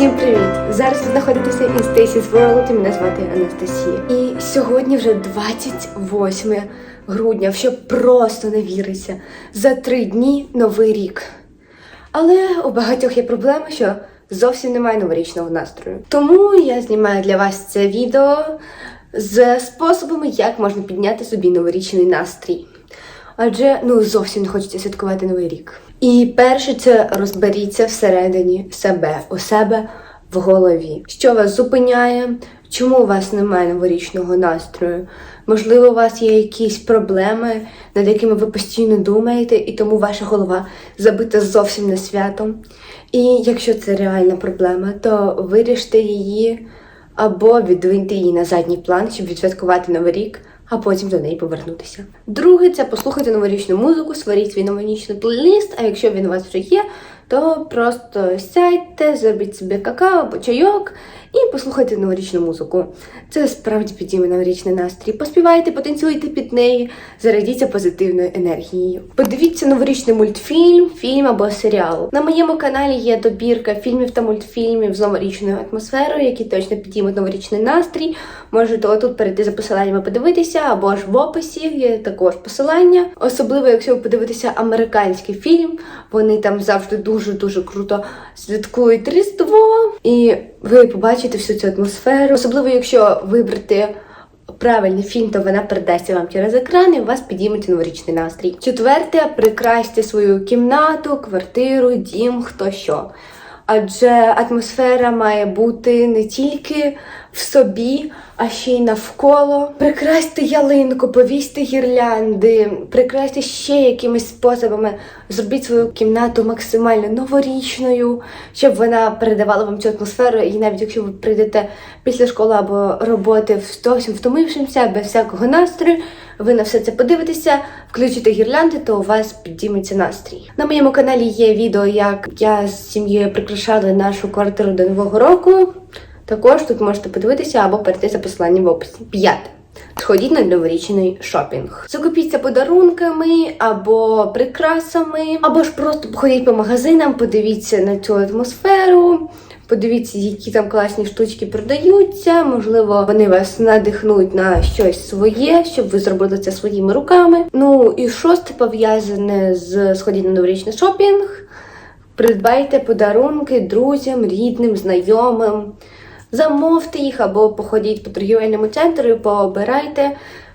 Всім привіт! Зараз ви знаходитеся in Stacy's World і мене звати Анастасія. І сьогодні вже 28 грудня, що просто не віриться. За три дні новий рік. Але у багатьох є проблема, що зовсім немає новорічного настрою. Тому я знімаю для вас це відео з способами, як можна підняти собі новорічний настрій. Адже ну зовсім не хочеться святкувати новий рік. І перше це розберіться всередині себе, у себе в голові. Що вас зупиняє? Чому у вас немає новорічного настрою? Можливо, у вас є якісь проблеми, над якими ви постійно думаєте, і тому ваша голова забита зовсім не святом. І якщо це реальна проблема, то виріште її або відвиньте її на задній план, щоб відсвяткувати новий рік, а потім до неї повернутися. Друге, це послухати новорічну музику, сваріть свій новорічний плейлист, а якщо він у вас вже є, то просто сядьте, зробіть собі какао або чайок і послухайте новорічну музику. Це справді підійме новорічний настрій. Поспівайте, потанцюйте під неї, зарадіться позитивною енергією. Подивіться новорічний мультфільм, фільм або серіал. На моєму каналі є добірка фільмів та мультфільмів з новорічною атмосферою, які точно підіймуть новорічний настрій. Можете отут перейти за посиланнями подивитися, або ж в описі є також посилання. Особливо, якщо ви подивитеся американський фільм, вони там завжди дуже дуже круто святкують Різдво, і ви побачите всю цю атмосферу. Особливо, якщо вибрати правильний фільм, то вона передасться вам через екран і у вас підійметься новорічний настрій. Четверте, прикрасьте свою кімнату, квартиру, дім, хто що. Адже атмосфера має бути не тільки в собі, а ще й навколо. Прикрасьте ялинку, повісьте гірлянди, прикрасьте ще якимись способами. Зробіть свою кімнату максимально новорічною, щоб вона передавала вам цю атмосферу. І навіть якщо ви прийдете після школи або роботи зовсім втомившимся, без всякого настрою, ви на все це подивитеся, включите гірлянди, то у вас підійметься настрій. На моєму каналі є відео, як я з сім'єю прикрашали нашу квартиру до нового року. Також тут можете подивитися або перейти за посиланням в описі. П'яте. Сходіть на новорічний шопінг. Закупіться подарунками або прикрасами, або ж просто походіть по магазинам, подивіться на цю атмосферу. Подивіться, які там класні штучки продаються. Можливо, вони вас надихнуть на щось своє, щоб ви зробили це своїми руками. Ну і шосте пов'язане з сходіть на новорічний шопінг. Придбайте подарунки друзям, рідним, знайомим. Замовте їх або походіть по торгівельному центру і пообирайте.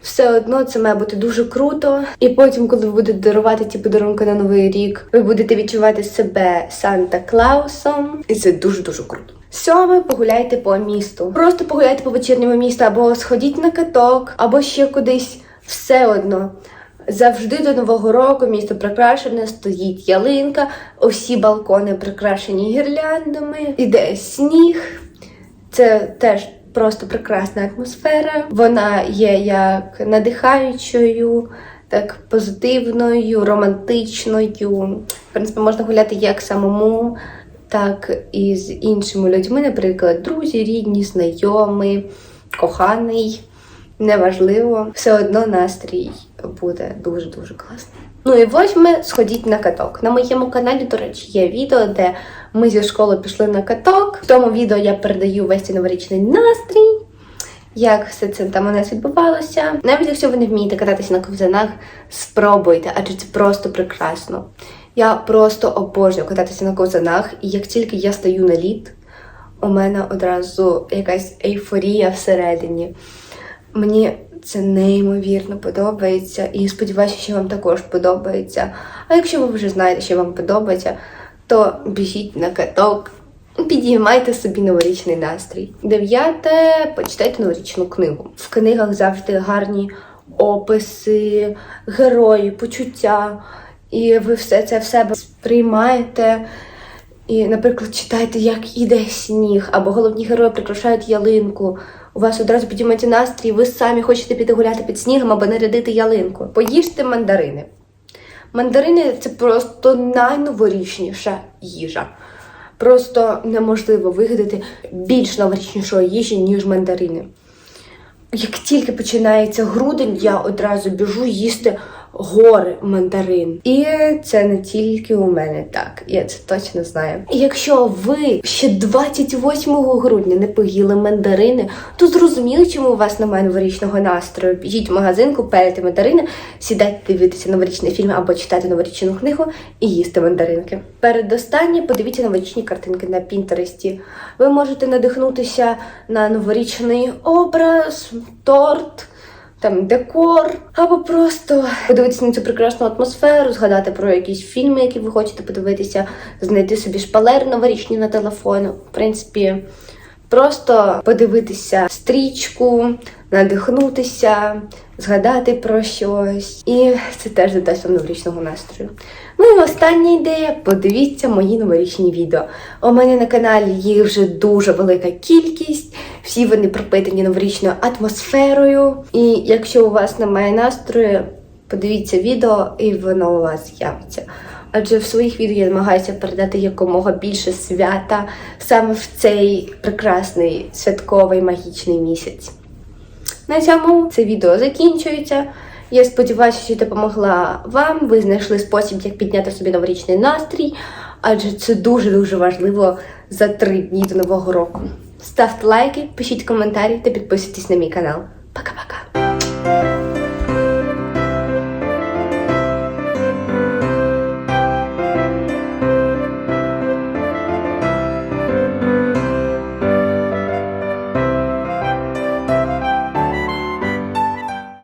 Все одно це має бути дуже круто. І потім, коли ви будете дарувати ці подарунки на новий рік, ви будете відчувати себе Санта Клаусом. І це дуже-дуже круто. Сьоме погуляйте по місту. Просто погуляйте по вечірньому місту, або сходіть на каток, або ще кудись. Все одно. Завжди до нового року місто прикрашене, стоїть ялинка, усі балкони прикрашені гірляндами, іде сніг. Це теж просто прекрасна атмосфера. Вона є як надихаючою, так позитивною, романтичною. В принципі, можна гуляти як самому, так і з іншими людьми, наприклад, друзі, рідні, знайомі, коханий. Неважливо, все одно настрій буде дуже-дуже класний. Ну і восьме, сходіть на каток. На моєму каналі, до речі, є відео, де ми зі школи пішли на каток. В тому відео я передаю весь цей новорічний настрій, як все це там у нас відбувалося. Навіть якщо ви не вмієте кататися на ковзанах, спробуйте, адже це просто прекрасно. Я просто обожнюю кататися на ковзанах, і як тільки я стаю на лід, у мене одразу якась ейфорія всередині. Мені це неймовірно подобається і сподіваюся, що вам також подобається. А якщо ви вже знаєте, що вам подобається, то біжіть на каток, підіймайте собі новорічний настрій. Дев'яте почитайте новорічну книгу. В книгах завжди гарні описи, герої, почуття, і ви все це в себе сприймаєте. І, наприклад, читайте, як іде сніг, або головні герої прикрашають ялинку. У вас одразу підійметься настрій, ви самі хочете піти гуляти під снігом або нарядити ялинку. Поїжте мандарини. Мандарини це просто найноворічніша їжа. Просто неможливо вигадати більш новорічнішої їжі, ніж мандарини. Як тільки починається грудень, я одразу біжу їсти гори мандарин. І це не тільки у мене так, я це точно знаю. Якщо ви ще 28 грудня не поїли мандарини, то зрозуміли, чому у вас немає новорічного настрою. Біжіть в магазин, купуйте мандарини, сідайте дивитися новорічний фільм або читати новорічну книгу і їсти мандаринки. Передостаннє подивіться новорічні картинки на Пінтересті. Ви можете надихнутися на новорічний образ, торт там декор, або просто подивитися на цю прекрасну атмосферу, згадати про якісь фільми, які ви хочете подивитися, знайти собі шпалери новорічні на телефон. В принципі, просто подивитися стрічку, надихнутися, згадати про щось. І це теж додасть вам новорічного настрою. Ну і остання ідея: подивіться мої новорічні відео. У мене на каналі їх вже дуже велика кількість. Всі вони пропитані новорічною атмосферою. І якщо у вас немає настрою, подивіться відео, і воно у вас з'явиться. Адже в своїх відео я намагаюся передати якомога більше свята саме в цей прекрасний святковий магічний місяць. На цьому це відео закінчується. Я сподіваюся, що допомогла вам. Ви знайшли спосіб, як підняти собі новорічний настрій, адже це дуже-дуже важливо за три дні до нового року ставте лайки, пишіть коментарі та підписуйтесь на мій канал. Пока-па!